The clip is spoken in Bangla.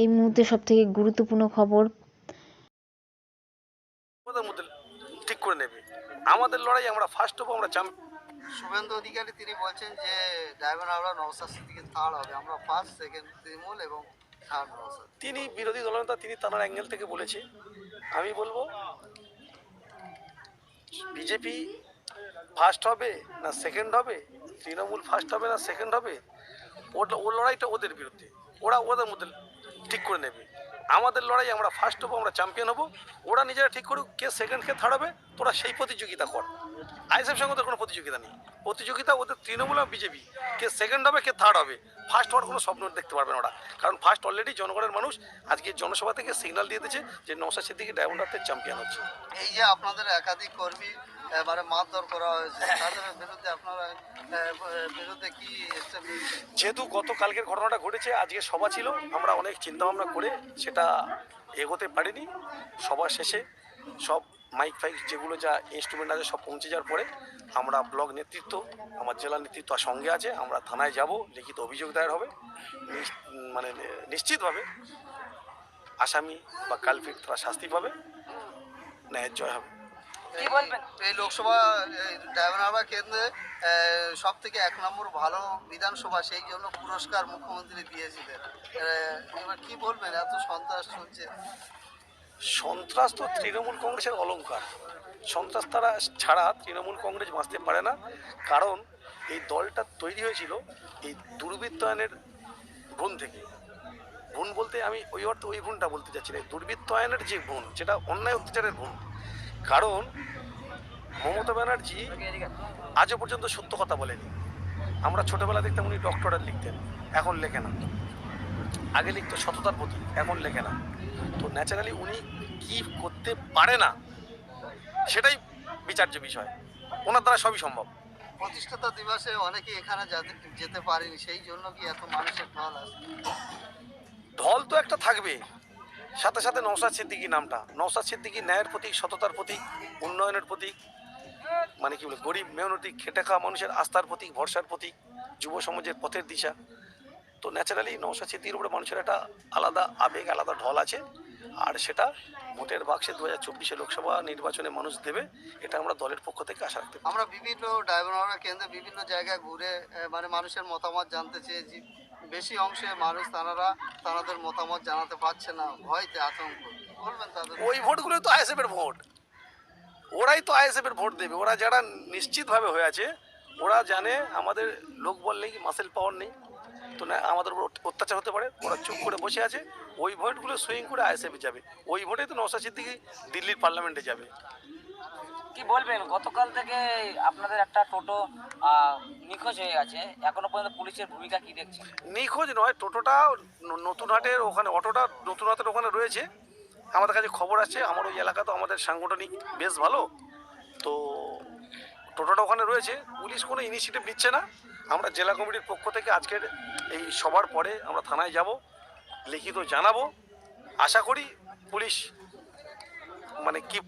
এই মুহূর্তে সব থেকে গুরুত্বপূর্ণ খবর। ঠিক করে নেবে। আমাদের লড়াই আমরা ফার্স্ট হব আমরা চাম শুভেন্দু অধিকারী তিনি বলছেন যে ডায়মন্ড হাওড়া নওসাদ সিদ্দিকি থার্ড হবে। আমরা ফার্স্ট সেকেন্ড তৃণমূল এবং থার্ড নওসাদ। তিনি বিরোধী দলনেতা তিনি তার অ্যাঙ্গেল থেকে বলেছে। আমি বলব বিজেপি ফার্স্ট হবে না সেকেন্ড হবে? তৃণমূল ফার্স্ট হবে না সেকেন্ড হবে? ওটা ওর লড়াইটা ওদের বিরুদ্ধে। ওরা ওদের মধ্যে ঠিক করে নেবে। আমাদের লড়াই আমরা ফার্স্ট হব, আমরা চ্যাম্পিয়ন হব। ওরা নিজেরা ঠিক করুক, কে সেকেন্ড কে থার্ড হবে, তোরা সেই প্রতিযোগিতা কর। আইএসএফ সঙ্গে ওদের কোনো প্রতিযোগিতা নেই। প্রতিযোগিতা ওদের তৃণমূল আর বিজেপি। কে সেকেন্ড হবে, কে থার্ড হবে ফার্স্ট হওয়ার কোনো স্বপ্ন দেখতে পারবে না ওরা। কারণ ফার্স্ট অলরেডি জনগণের মানুষ আজকে জনসভা থেকে সিগন্যাল দিয়ে দিয়েছে যে নৌসাদ সিদ্দিকি ডায়মন্ড হাতের চ্যাম্পিয়ন হচ্ছে। এই যে আপনাদের একাধিক কর্মী এবারে মারধর করা হয়েছে, তাদের বিরুদ্ধে আপনারা যেহেতু গত কালকের ঘটনাটা ঘটেছে, আজকে সভা ছিল, আমরা অনেক চিন্তাভাবনা করে সেটা এগোতে পারিনি। সবার শেষে সব মাইক ফাইক যেগুলো যা ইনস্ট্রুমেন্ট আছে সব পৌঁছে যাওয়ার পরে আমরা ব্লক নেতৃত্ব, আমার জেলা নেতৃত্ব সঙ্গে আছে, আমরা থানায় যাব, লিখিত অভিযোগ দায়ের হবে। মানে নিশ্চিতভাবে আসামি বা কালপিট তারা শাস্তি পাবে, ন্যায়ের জয় হবে। কি বলবেন? এই লোকসভা কেন্দ্রে সব থেকে এক নম্বর ভালো বিধানসভা সেই জন্য পুরস্কার মুখ্যমন্ত্রী দিয়েছিলেন। এবার কি বলবেন? এত সন্ত্রাস চলছে। সন্ত্রাস তো তৃণমূল কংগ্রেসের অলংকার। সন্ত্রাস তারা ছাড়া তৃণমূল কংগ্রেস বাঁচতে পারে না। কারণ এই দলটা তৈরি হয়েছিল এই দুর্বৃত্তায়নের ভুন থেকে। ভুন বলতে আমি ওই অর্থে ওই ভুনটা বলতে চাচ্ছি না। এই দুর্বৃত্তায়নের যে ভুন যেটা অন্যায় অত্যাচারের ভুন কারণ মমতা ব্যানার্জি আজও পর্যন্ত সত্য কথা বলেনি। আমরা ছোটবেলা দেখতাম উনি ডক্টরেট লিখতেন এখন লেখে না। আগে লিখতো সততার প্রতি এখন লেখে না। তো ন্যাচারালি উনি কি করতে পারে না সেটাই বিচার্য বিষয়। ওনার দ্বারা সবই সম্ভব। প্রতিষ্ঠাতা দিবসে অনেকে এখানে যাতে- যেতে পারেনি সেই জন্য কি এত মানুষের ঢল আসে ঢল তো একটা থাকবে সাথে সাথে নৌসাদ সিদ্দিকি নামটা। নৌসাদ সিদ্দিকি ন্যায়ের প্রতীক, সততার প্রতীক, উন্নয়নের প্রতীক মানে কি বলে, গরিব, মেহনতি খেটে খাওয়া মানুষের আস্থার প্রতীক, ভরসার প্রতীক, যুব সমাজের পথের দিশা। তো ন্যাচারালি নৌসাদ সিদ্দিকির উপরে মানুষের একটা আলাদা আবেগ, আলাদা ঢল আছে। আর সেটা ভোটের বাক্সে দু হাজার চব্বিশে লোকসভা নির্বাচনে মানুষ দেবে, এটা আমরা দলের পক্ষ থেকে আশা রাখতে আমরা বিভিন্ন ডায়মন্ড কেন্দ্রে বিভিন্ন জায়গায় ঘুরে মানে মানুষের মতামত জানতে চেয়েছি। বেশি অংশে মানুষ তারা তাদের মতামত জানাতে পারছে না, ভয়তে আতঙ্ক। বলবেন তাদের। ওই ভোটগুলোই তো আইএসএফ এর ভোট। ওরাই তো আইএসএফ এর ভোট দেবে। ওরা যারা নিশ্চিতভাবে হয়ে আছে, ওরা জানে আমাদের লোক বললেই মাসেল পাওয়ার নেই। তো না, আমাদের উপর অত্যাচার হতে পারে। ওরা চুপ করে বসে আছে। ওই ভোটগুলো সুইং করে আইএসএফে যাবে। ওই ভোটে তো নৌসা সিদ্দিকি দিল্লির পার্লামেন্টে যাবে। কি বলবেন? গতকাল থেকে আপনাদের একটা টোটো নিখোঁজ হয়ে গেছে। এখনও পর্যন্ত পুলিশের ভূমিকা কি দেখছেন? নিখোঁজ নয়, টোটোটা নতুন হাটের ওখানে, অটোটা নতুন হাটের ওখানে রয়েছে। আমাদের কাছে খবর আছে, আমার ওই এলাকা তো আমাদের সাংগঠনিক বেশ ভালো। তো টোটোটা ওখানে রয়েছে। পুলিশ কোনো ইনিশিয়েটিভ নিচ্ছে না। আমরা জেলা কমিটির পক্ষ থেকে আজকের এই সবার পরে আমরা থানায় যাব, লিখিত জানাব। আশা করি পুলিশ মানে কি